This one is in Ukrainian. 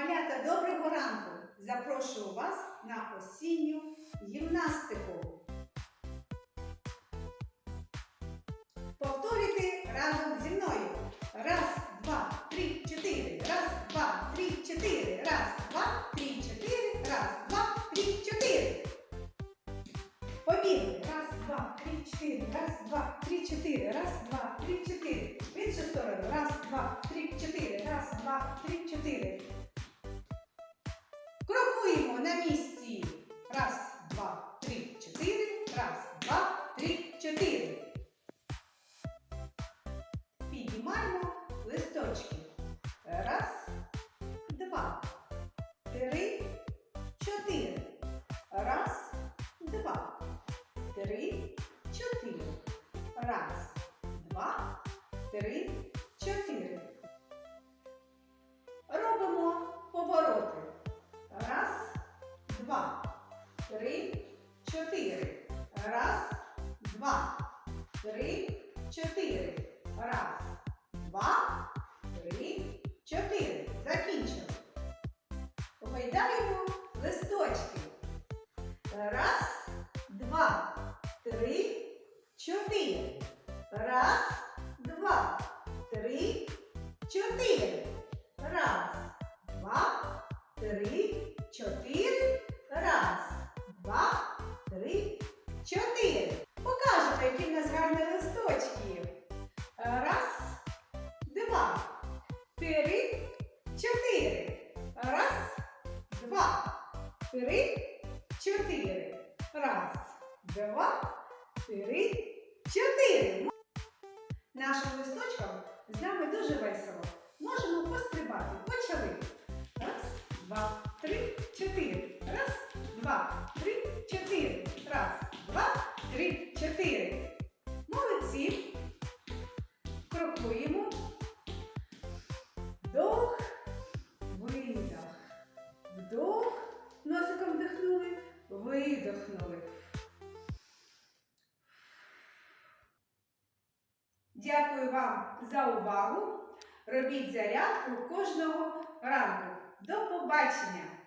Малята, доброго ранку! Запрошую вас на осінню гімнастику. Повторюйте разом зі мною. Раз, два, три, чотири. Раз, два, три, чотири. Раз, два, три, чотири. Раз, два, три, чотири. Побігли. Раз, два, три, чотири. Раз, два, три, чотири. Раз, два, три, чотири. В іншу сторону. Раз, два, три, чотири. Раз, два, три, чотири. Раз, два, три, чотири. Піднімаємо листочки. Раз, два, три, чотири. Раз, два, три, чотири. Раз, два, три, чотири. Робимо повороти. Раз, два, три, чотири. Раз, два, три, чотири. Раз, два, три, чотири. Закінчили. Погайдаємо листочки. Раз, два, три, чотири. Раз, чотири. Покажемо, які в нас гарні листочки. Раз, два, три, чотири. Раз, два, три, чотири. Раз, два, три, чотири. Нашим листочкам з нами дуже весело. Можемо пострибати. Почали. Раз, два, три, чотири. Раз, два, Носиком вдихнули, видохнули. Дякую вам за увагу. Робіть зарядку кожного ранку. До побачення!